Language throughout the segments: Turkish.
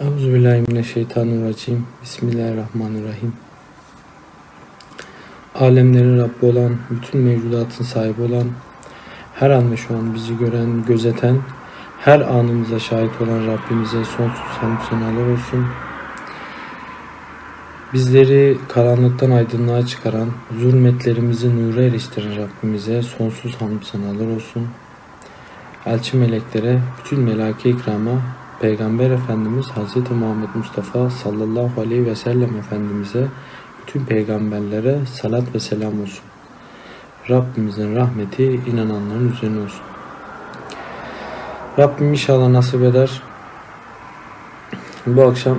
Euzubillahimineşşeytanirracim. Bismillahirrahmanirrahim. Alemlerin Rabbi olan, bütün mevcudatın sahibi olan, her an ve şu an bizi gören, gözeten, her anımıza şahit olan Rabbimize sonsuz hamd senalar olsun. Bizleri karanlıktan aydınlığa çıkaran, zulmetlerimizi nura eriştiren Rabbimize sonsuz hamd senalar olsun. Elçi meleklere, bütün melaki ikrama, Peygamber Efendimiz Hz. Muhammed Mustafa sallallahu aleyhi ve sellem Efendimiz'e bütün peygamberlere salat ve selam olsun. Rabbimizin rahmeti inananların üzerine olsun. Rabbim inşallah nasip eder. Bu akşam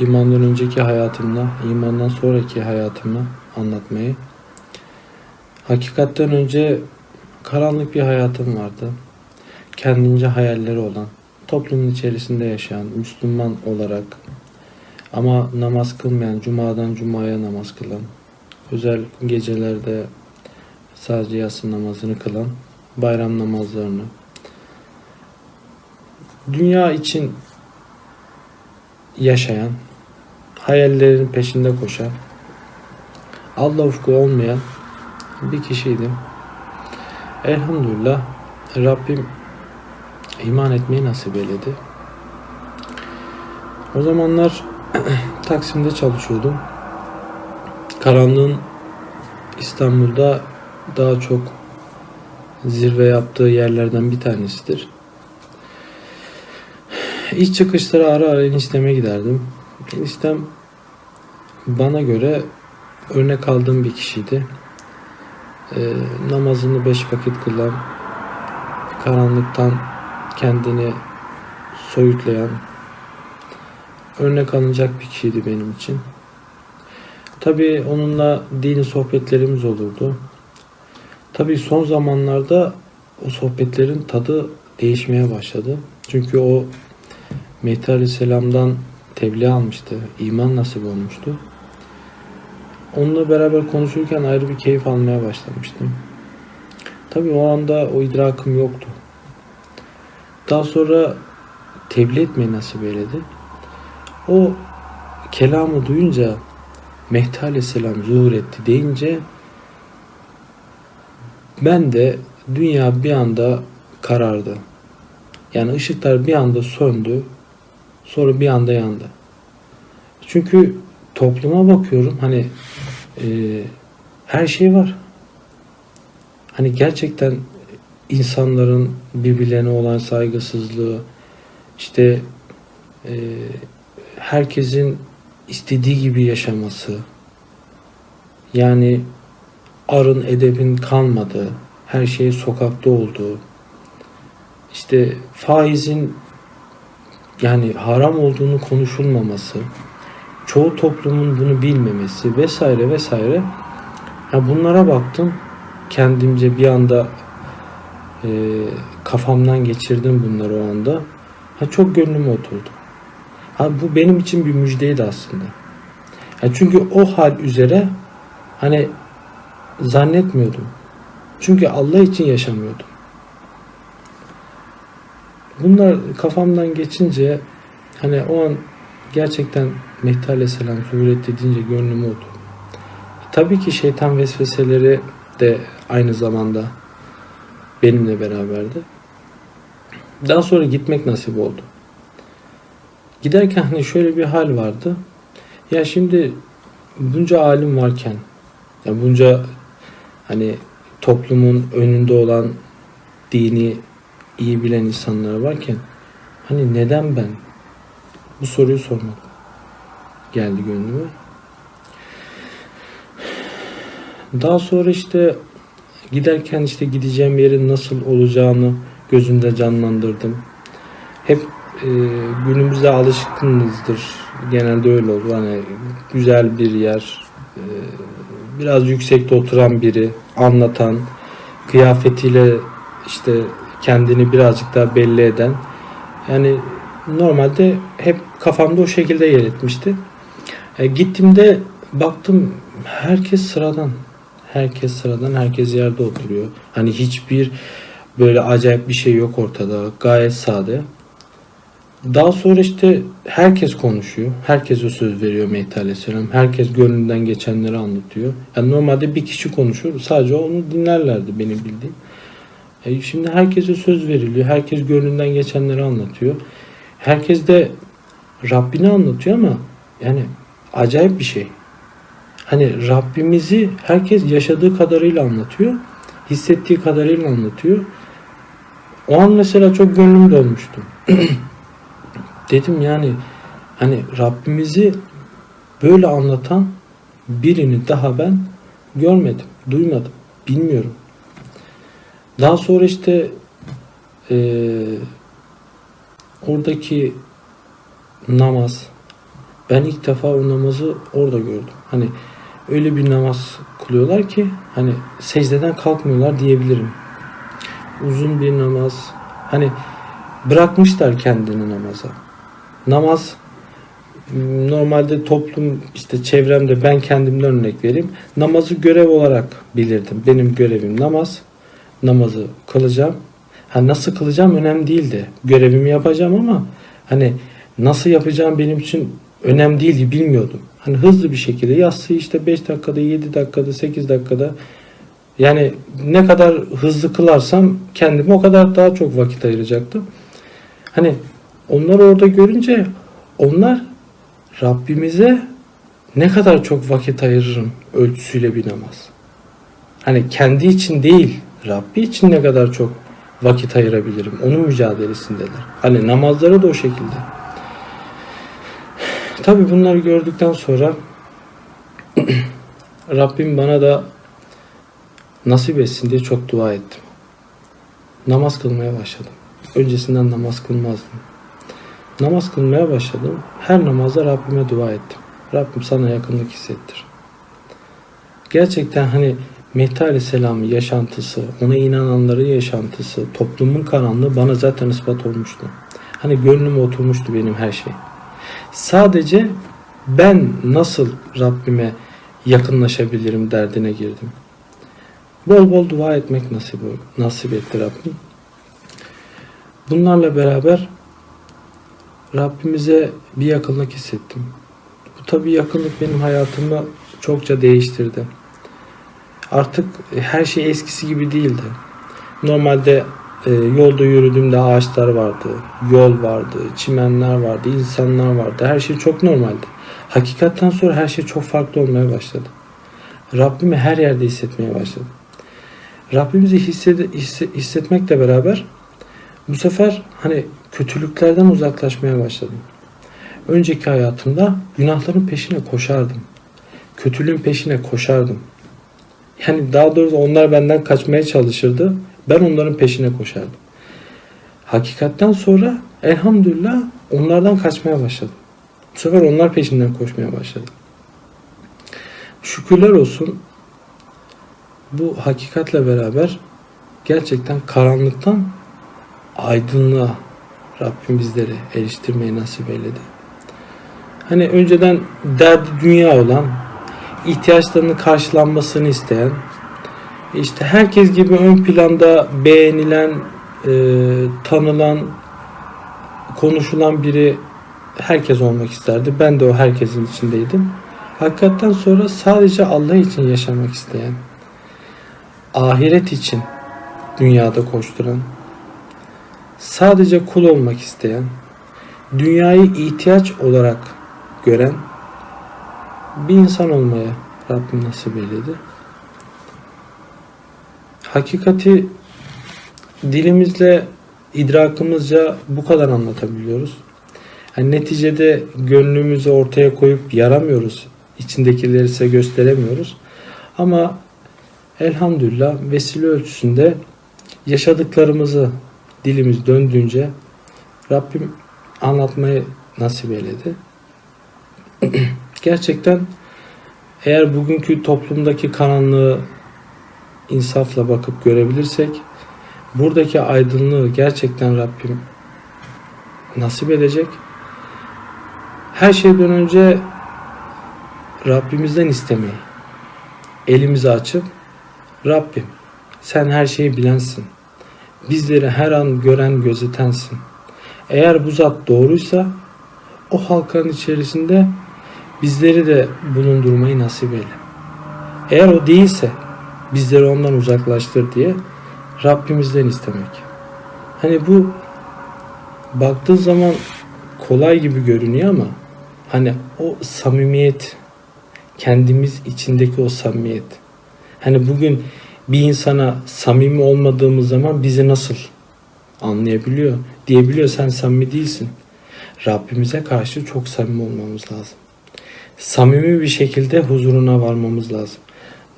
imandan önceki hayatımla, imandan sonraki hayatımı anlatmayı. Hakikatten önce karanlık bir hayatım vardı. Kendince hayalleri olan, toplumun içerisinde yaşayan Müslüman olarak ama namaz kılmayan, cumadan cumaya namaz kılan, özel gecelerde sadece yatsı namazını kılan, bayram namazlarını, dünya için yaşayan, hayallerin peşinde koşan, Allah ufku olmayan bir kişiydim. Elhamdülillah Rabbim iman etmeyi nasip eyledi. O zamanlar Taksim'de çalışıyordum. Karanlığın İstanbul'da daha çok zirve yaptığı yerlerden bir tanesidir. İç çıkışları ara ara enişteme giderdim. Eniştem bana göre örnek aldığım bir kişiydi. Ee, namazını beş vakit kılan, karanlıktan kendini soyutlayan, örnek alınacak bir kişiydi benim için. Tabii onunla dini sohbetlerimiz olurdu. Tabii son zamanlarda o sohbetlerin tadı değişmeye başladı. Çünkü o Mehdi Aleyhisselam'dan tebliğ almıştı. iman nasip olmuştu. Onunla beraber konuşurken ayrı bir keyif almaya başlamıştım. Tabii o anda o idrakım yoktu. Daha sonra tebliğ etmeyi nasip eyledi. O kelamı duyunca Mehdi Aleyhisselam zuhur etti deyince ben de dünya bir anda karardı. Yani ışıklar bir anda söndü. Sonra bir anda yandı. Çünkü topluma bakıyorum hani e, her şey var. Hani gerçekten insanların birbirlerine olan saygısızlığı, işte e, herkesin istediği gibi yaşaması, yani arın edebin kalmadığı, her şey sokakta olduğu, işte faizin yani haram olduğunu konuşulmaması, çoğu toplumun bunu bilmemesi vesaire vesaire. Ya bunlara baktım kendimce bir anda e, kafamdan geçirdim bunları o anda. Ha, çok gönlüme oturdu. Ha, bu benim için bir müjdeydi aslında. Ha, çünkü o hal üzere hani zannetmiyordum. Çünkü Allah için yaşamıyordum. Bunlar kafamdan geçince hani o an gerçekten Mehdi Aleyhisselam zuhur etti deyince gönlüme oturdu. Tabii ki şeytan vesveseleri de aynı zamanda benimle beraberdi. Daha sonra gitmek nasip oldu. Giderken hani şöyle bir hal vardı. Ya şimdi bunca alim varken, ya bunca hani toplumun önünde olan dini iyi bilen insanlar varken hani neden ben bu soruyu sormak geldi gönlüme. Daha sonra işte giderken işte gideceğim yerin nasıl olacağını gözümde canlandırdım. Hep e, günümüzde alışkınızdır. Genelde öyle olur. Hani güzel bir yer, e, biraz yüksekte oturan biri, anlatan, kıyafetiyle işte kendini birazcık daha belli eden. Yani normalde hep kafamda o şekilde yer etmişti. E, gittiğimde baktım herkes sıradan. Herkes sıradan, herkes yerde oturuyor. Hani hiçbir böyle acayip bir şey yok ortada. Gayet sade. Daha sonra işte herkes konuşuyor. Herkese söz veriyor Mehdi Aleyhisselam. Herkes gönlünden geçenleri anlatıyor. Yani normalde bir kişi konuşur. Sadece onu dinlerlerdi benim bildiğim. E şimdi herkese söz veriliyor. Herkes gönlünden geçenleri anlatıyor. Herkes de Rabbini anlatıyor ama yani acayip bir şey. Hani Rabbimizi herkes yaşadığı kadarıyla anlatıyor. Hissettiği kadarıyla anlatıyor. O an mesela çok gönlüm dolmuştu. Dedim yani hani Rabbimizi böyle anlatan birini daha ben görmedim, duymadım, bilmiyorum. Daha sonra işte eee, oradaki namaz, ben ilk defa o namazı orada gördüm. Hani öyle bir namaz kılıyorlar ki hani secdeden kalkmıyorlar diyebilirim. Uzun bir namaz. Hani bırakmışlar kendini namaza. Namaz normalde toplum işte çevremde ben kendimden örnek vereyim. Namazı görev olarak bilirdim. Benim görevim namaz. Namazı kılacağım. Ha nasıl kılacağım önemli değildi. Görevimi yapacağım ama hani nasıl yapacağım benim için önemli değildi bilmiyordum. Hani hızlı bir şekilde yatsı işte 5 dakikada, 7 dakikada, 8 dakikada yani ne kadar hızlı kılarsam kendime o kadar daha çok vakit ayıracaktım. Hani onları orada görünce onlar Rabbimize ne kadar çok vakit ayırırım ölçüsüyle bir namaz. Hani kendi için değil, Rabbi için ne kadar çok vakit ayırabilirim. Onun mücadelesindeler. Hani namazları da o şekilde. Tabi bunları gördükten sonra Rabbim bana da nasip etsin diye çok dua ettim. Namaz kılmaya başladım. Öncesinden namaz kılmazdım. Namaz kılmaya başladım. Her namazda Rabbime dua ettim. Rabbim sana yakınlık hissettir. Gerçekten hani Mehdi Aleyhisselam'ın yaşantısı, ona inananların yaşantısı, toplumun karanlığı bana zaten ispat olmuştu. Hani gönlüme oturmuştu benim her şey. Sadece ben nasıl Rabbime yakınlaşabilirim derdine girdim. Bol bol dua etmek nasip, nasip etti Rabbim. Bunlarla beraber Rabbimize bir yakınlık hissettim. Bu tabi yakınlık benim hayatımı çokça değiştirdi. Artık her şey eskisi gibi değildi. Normalde e, yolda yürüdüğümde ağaçlar vardı, yol vardı, çimenler vardı, insanlar vardı. Her şey çok normaldi. Hakikatten sonra her şey çok farklı olmaya başladı. Rabbimi her yerde hissetmeye başladım. Rabbimizi hissed- hisse- hissetmekle beraber bu sefer hani kötülüklerden uzaklaşmaya başladım. Önceki hayatımda günahların peşine koşardım. Kötülüğün peşine koşardım. Yani daha doğrusu onlar benden kaçmaya çalışırdı. Ben onların peşine koşardım. Hakikatten sonra elhamdülillah onlardan kaçmaya başladım. Bu sefer onlar peşinden koşmaya başladım. Şükürler olsun bu hakikatle beraber gerçekten karanlıktan aydınlığa Rabbim bizleri eriştirmeyi nasip eyledi. Hani önceden derdi dünya olan, ihtiyaçlarının karşılanmasını isteyen, işte herkes gibi ön planda beğenilen, e, tanılan, konuşulan biri herkes olmak isterdi. Ben de o herkesin içindeydim. Hakikaten sonra sadece Allah için yaşamak isteyen, ahiret için dünyada koşturan, sadece kul olmak isteyen, dünyayı ihtiyaç olarak gören bir insan olmaya Rabbim nasip eyledi. Hakikati dilimizle, idrakımızca bu kadar anlatabiliyoruz. Yani neticede gönlümüzü ortaya koyup yaramıyoruz. İçindekileri size gösteremiyoruz. Ama elhamdülillah vesile ölçüsünde yaşadıklarımızı dilimiz döndüğünce Rabbim anlatmayı nasip eyledi. Gerçekten eğer bugünkü toplumdaki karanlığı insafla bakıp görebilirsek buradaki aydınlığı gerçekten Rabbim nasip edecek. Her şeyden önce Rabbimizden istemeyi, elimizi açıp Rabbim sen her şeyi bilensin. Bizleri her an gören gözetensin. Eğer bu zat doğruysa o halkanın içerisinde bizleri de bulundurmayı nasip eyle. Eğer o değilse bizleri ondan uzaklaştır diye Rabbimizden istemek. Hani bu baktığın zaman kolay gibi görünüyor ama hani o samimiyet kendimiz içindeki o samimiyet. Hani bugün bir insana samimi olmadığımız zaman bizi nasıl anlayabiliyor? Diyebiliyor sen samimi değilsin. Rabbimize karşı çok samimi olmamız lazım. Samimi bir şekilde huzuruna varmamız lazım.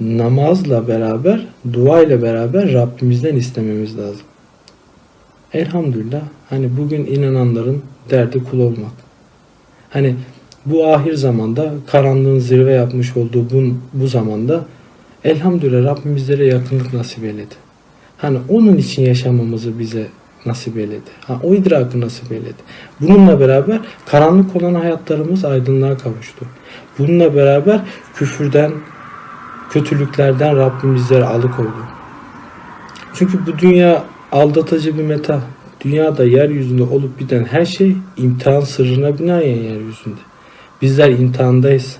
Namazla beraber, dua ile beraber Rabbimizden istememiz lazım. Elhamdülillah hani bugün inananların derdi kul olmak. Hani bu ahir zamanda karanlığın zirve yapmış olduğu bu, bu zamanda elhamdülillah Rabbim bizlere yakınlık nasip eyledi. Hani onun için yaşamamızı bize nasip eyledi. Ha, o idrakı nasip eyledi. Bununla beraber karanlık olan hayatlarımız aydınlığa kavuştu. Bununla beraber küfürden, kötülüklerden Rabbim bizleri alıkoydu. Çünkü bu dünya aldatıcı bir meta. Dünyada yeryüzünde olup biten her şey imtihan sırrına binaen yeryüzünde. Bizler imtihandayız.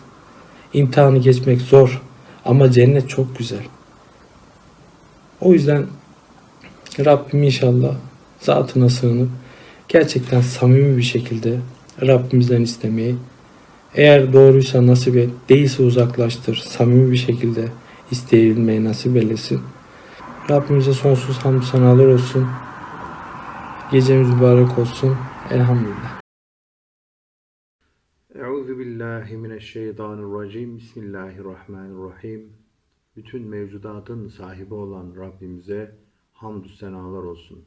İmtihanı geçmek zor ama cennet çok güzel. O yüzden Rabbim inşallah zatına sığınıp gerçekten samimi bir şekilde Rabbimizden istemeyi eğer doğruysa nasip et, değilse uzaklaştır. Samimi bir şekilde isteyebilmeyi nasip eylesin. Rabbimize sonsuz hamd sanalar olsun. Gecemiz mübarek olsun. Elhamdülillah. Euzu billahi mineşşeytanirracim. Bismillahirrahmanirrahim. Bütün mevcudatın sahibi olan Rabbimize hamdü senalar olsun.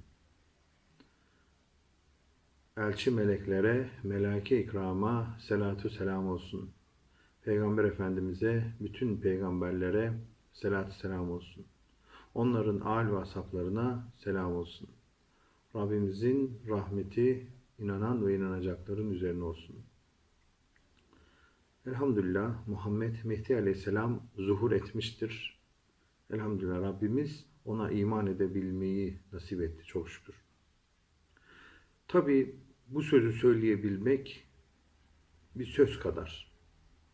Elçi meleklere, melake ikrama selatü selam olsun. Peygamber Efendimiz'e, bütün peygamberlere selatü selam olsun. Onların âl ve asaplarına selam olsun. Rabbimizin rahmeti inanan ve inanacakların üzerine olsun. Elhamdülillah Muhammed Mehdi Aleyhisselam zuhur etmiştir. Elhamdülillah Rabbimiz ona iman edebilmeyi nasip etti çok şükür. Tabi bu sözü söyleyebilmek bir söz kadar.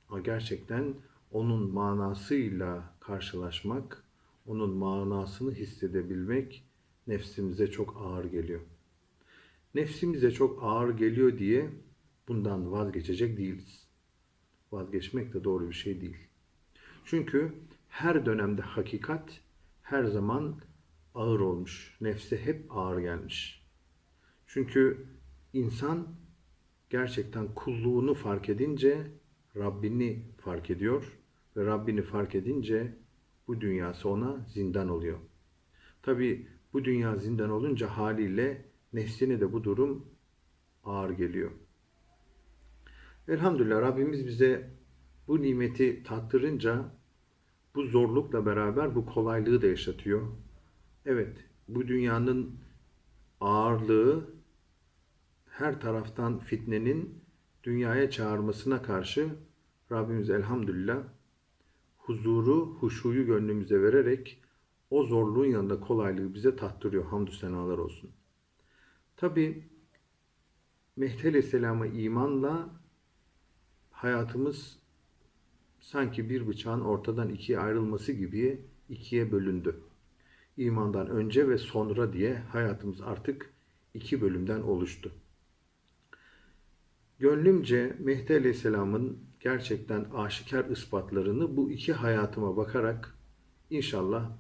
Ama gerçekten onun manasıyla karşılaşmak, onun manasını hissedebilmek nefsimize çok ağır geliyor. Nefsimize çok ağır geliyor diye bundan vazgeçecek değiliz. Vazgeçmek de doğru bir şey değil. Çünkü her dönemde hakikat her zaman ağır olmuş. Nefse hep ağır gelmiş. Çünkü insan gerçekten kulluğunu fark edince Rabbini fark ediyor ve Rabbini fark edince bu dünyası ona zindan oluyor. Tabi bu dünya zindan olunca haliyle nefsine de bu durum ağır geliyor. Elhamdülillah Rabbimiz bize bu nimeti tattırınca bu zorlukla beraber bu kolaylığı da yaşatıyor. Evet, bu dünyanın ağırlığı her taraftan fitnenin dünyaya çağırmasına karşı Rabbimiz elhamdülillah huzuru, huşuyu gönlümüze vererek o zorluğun yanında kolaylığı bize tattırıyor. Hamdü senalar olsun. Tabi Mehdi Aleyhisselam'a imanla hayatımız sanki bir bıçağın ortadan ikiye ayrılması gibi ikiye bölündü. İmandan önce ve sonra diye hayatımız artık iki bölümden oluştu. Gönlümce Mehdi Aleyhisselam'ın gerçekten aşikar ispatlarını bu iki hayatıma bakarak inşallah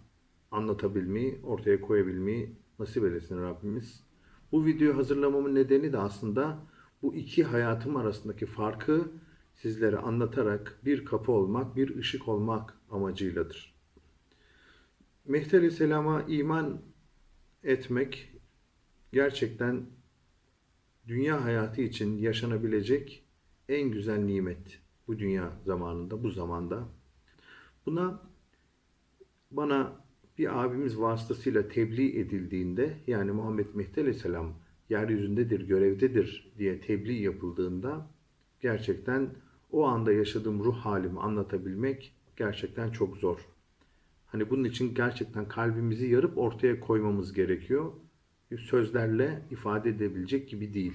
anlatabilmeyi, ortaya koyabilmeyi nasip eylesin Rabbimiz. Bu videoyu hazırlamamın nedeni de aslında bu iki hayatım arasındaki farkı sizlere anlatarak bir kapı olmak, bir ışık olmak amacıyladır. Mehdi Aleyhisselam'a iman etmek gerçekten dünya hayatı için yaşanabilecek en güzel nimet bu dünya zamanında, bu zamanda. Buna bana bir abimiz vasıtasıyla tebliğ edildiğinde yani Muhammed Mehdi Aleyhisselam yeryüzündedir, görevdedir diye tebliğ yapıldığında gerçekten o anda yaşadığım ruh halimi anlatabilmek gerçekten çok zor. Hani bunun için gerçekten kalbimizi yarıp ortaya koymamız gerekiyor. Sözlerle ifade edebilecek gibi değil.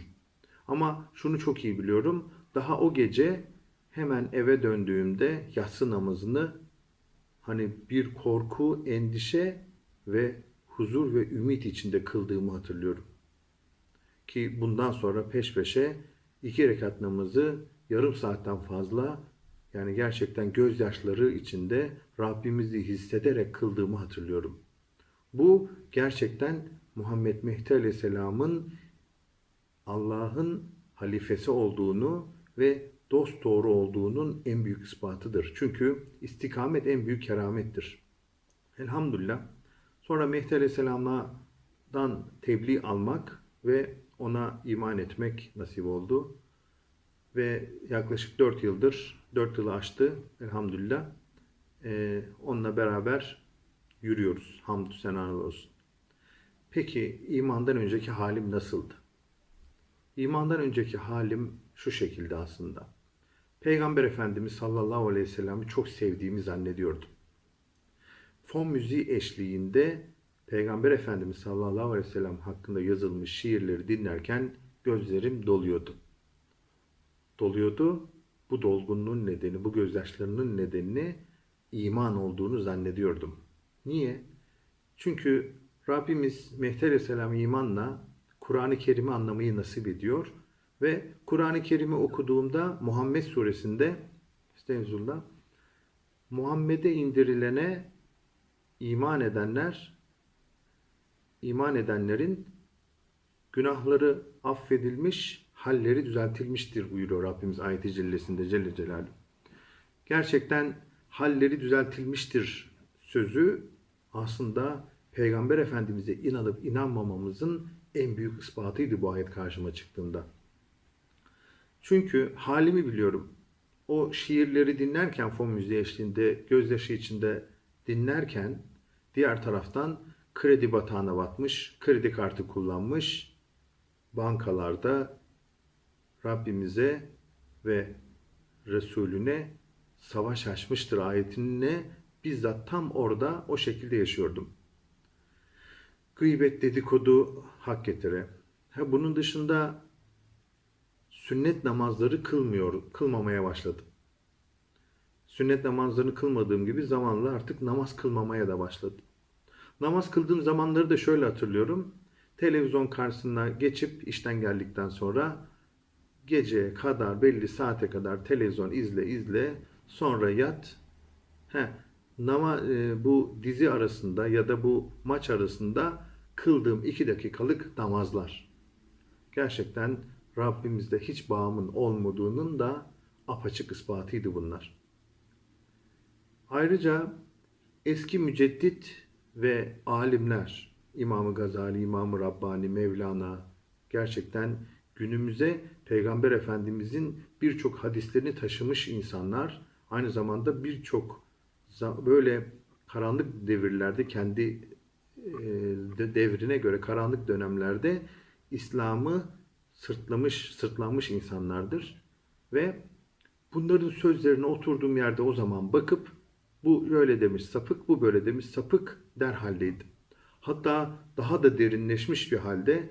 Ama şunu çok iyi biliyorum. Daha o gece hemen eve döndüğümde yatsı namazını hani bir korku, endişe ve huzur ve ümit içinde kıldığımı hatırlıyorum. Ki bundan sonra peş peşe iki rekat namazı yarım saatten fazla yani gerçekten gözyaşları içinde Rabbimizi hissederek kıldığımı hatırlıyorum. Bu gerçekten Muhammed Mehdi Aleyhisselam'ın Allah'ın halifesi olduğunu ve dost doğru olduğunun en büyük ispatıdır. Çünkü istikamet en büyük keramettir. Elhamdülillah. Sonra Mehdi Aleyhisselam'dan tebliğ almak ve ona iman etmek nasip oldu. Ve yaklaşık 4 yıldır, 4 yılı aştı elhamdülillah. Ee, onunla beraber yürüyoruz. Hamdü senalar olsun. Peki imandan önceki halim nasıldı? İmandan önceki halim şu şekilde aslında. Peygamber Efendimiz sallallahu aleyhi ve sellem'i çok sevdiğimi zannediyordum. Fon müziği eşliğinde Peygamber Efendimiz sallallahu aleyhi ve sellem hakkında yazılmış şiirleri dinlerken gözlerim doluyordu. Doluyordu. Bu dolgunluğun nedeni, bu gözyaşlarının nedenini iman olduğunu zannediyordum. Niye? Çünkü Rabbimiz Mehdi Aleyhisselam imanla Kur'an-ı Kerim'i anlamayı nasip ediyor ve Kur'an-ı Kerim'i okuduğumda Muhammed suresinde Estağfirullah Muhammed'e indirilene iman edenler iman edenlerin günahları affedilmiş, halleri düzeltilmiştir buyuruyor Rabbimiz ayeti cellesinde Celle Celaluhu. Gerçekten halleri düzeltilmiştir sözü aslında Peygamber Efendimiz'e inanıp inanmamamızın en büyük ispatıydı bu ayet karşıma çıktığında. Çünkü halimi biliyorum. O şiirleri dinlerken fon müziği eşliğinde gözyaşı içinde dinlerken diğer taraftan kredi batağına batmış, kredi kartı kullanmış, bankalarda Rabbimize ve Resulüne savaş açmıştır ayetine bizzat tam orada o şekilde yaşıyordum. Gıybet dedikodu hak getire. Ha, bunun dışında sünnet namazları kılmıyor, kılmamaya başladım. Sünnet namazlarını kılmadığım gibi zamanla artık namaz kılmamaya da başladım. Namaz kıldığım zamanları da şöyle hatırlıyorum. Televizyon karşısına geçip işten geldikten sonra geceye kadar belli saate kadar televizyon izle izle sonra yat. He, nama e, bu dizi arasında ya da bu maç arasında kıldığım iki dakikalık namazlar. Gerçekten Rabbimizde hiç bağımın olmadığının da apaçık ispatıydı bunlar. Ayrıca eski müceddit ve alimler, İmam-ı Gazali, İmam-ı Rabbani, Mevlana gerçekten günümüze Peygamber Efendimizin birçok hadislerini taşımış insanlar, aynı zamanda birçok böyle karanlık devirlerde kendi e, devrine göre karanlık dönemlerde İslam'ı sırtlamış, sırtlanmış insanlardır. Ve bunların sözlerine oturduğum yerde o zaman bakıp bu böyle demiş sapık, bu böyle demiş sapık der haldeydim. Hatta daha da derinleşmiş bir halde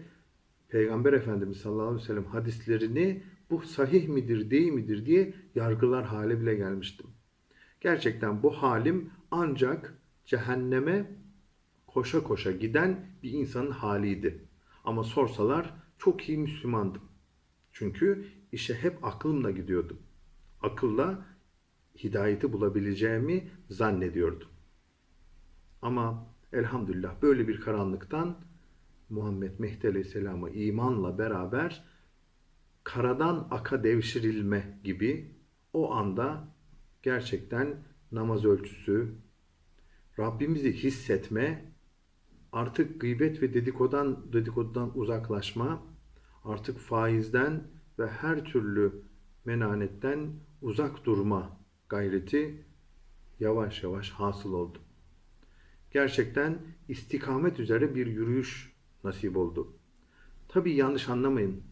Peygamber Efendimiz sallallahu aleyhi ve sellem hadislerini bu sahih midir değil midir diye yargılar hale bile gelmiştim. Gerçekten bu halim ancak cehenneme koşa koşa giden bir insanın haliydi. Ama sorsalar çok iyi Müslümandım. Çünkü işe hep aklımla gidiyordum. Akılla hidayeti bulabileceğimi zannediyordum. Ama elhamdülillah böyle bir karanlıktan Muhammed Mehdi Aleyhisselam'a imanla beraber karadan aka devşirilme gibi o anda gerçekten namaz ölçüsü, Rabbimizi hissetme, artık gıybet ve dedikodan dedikodudan uzaklaşma, artık faizden ve her türlü menanetten uzak durma gayreti yavaş yavaş hasıl oldu. Gerçekten istikamet üzere bir yürüyüş nasip oldu. Tabi yanlış anlamayın.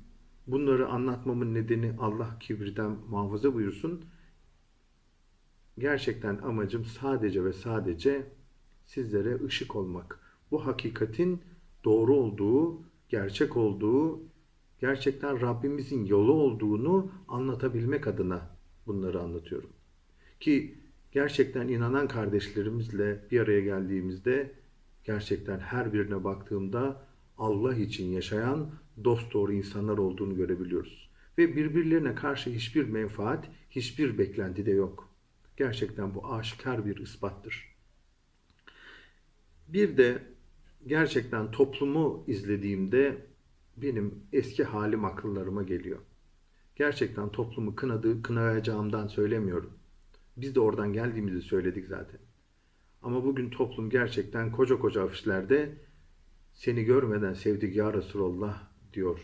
Bunları anlatmamın nedeni Allah kibirden muhafaza buyursun. Gerçekten amacım sadece ve sadece sizlere ışık olmak. Bu hakikatin doğru olduğu, gerçek olduğu, gerçekten Rabbimizin yolu olduğunu anlatabilmek adına bunları anlatıyorum. Ki gerçekten inanan kardeşlerimizle bir araya geldiğimizde gerçekten her birine baktığımda Allah için yaşayan dost doğru insanlar olduğunu görebiliyoruz. Ve birbirlerine karşı hiçbir menfaat, hiçbir beklenti de yok. Gerçekten bu aşikar bir ispattır. Bir de gerçekten toplumu izlediğimde benim eski halim akıllarıma geliyor. Gerçekten toplumu kınadığı, kınayacağımdan söylemiyorum. Biz de oradan geldiğimizi söyledik zaten. Ama bugün toplum gerçekten koca koca afişlerde seni görmeden sevdik ya Resulallah diyor.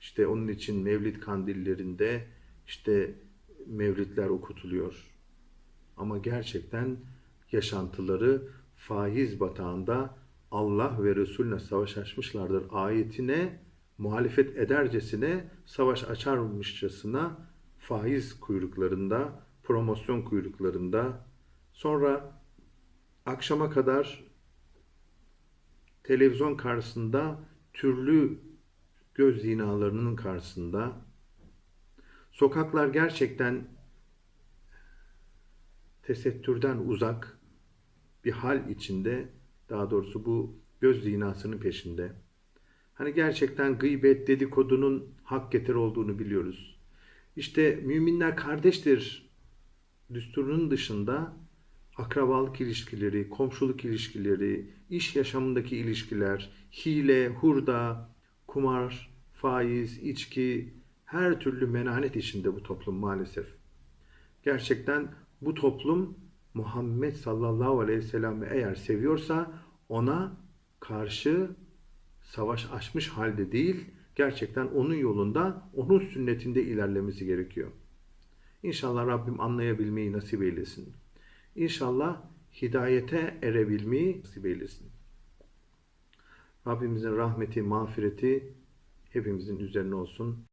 İşte onun için mevlid kandillerinde işte mevlidler okutuluyor. Ama gerçekten yaşantıları faiz batağında Allah ve Resulüne savaş açmışlardır ayetine muhalefet edercesine savaş açarmışçasına faiz kuyruklarında, promosyon kuyruklarında. Sonra akşama kadar televizyon karşısında türlü göz zinalarının karşısında. Sokaklar gerçekten tesettürden uzak bir hal içinde daha doğrusu bu göz zinasının peşinde. Hani gerçekten gıybet dedikodunun hak getir olduğunu biliyoruz. İşte müminler kardeştir düsturunun dışında akrabalık ilişkileri, komşuluk ilişkileri, iş yaşamındaki ilişkiler, hile, hurda, kumar, faiz, içki, her türlü menanet içinde bu toplum maalesef. Gerçekten bu toplum Muhammed sallallahu aleyhi ve sellem'i eğer seviyorsa ona karşı savaş açmış halde değil, gerçekten onun yolunda, onun sünnetinde ilerlemesi gerekiyor. İnşallah Rabbim anlayabilmeyi nasip eylesin. İnşallah hidayete erebilmeyi nasip eylesin. Rabbimizin rahmeti, mağfireti hepimizin üzerine olsun.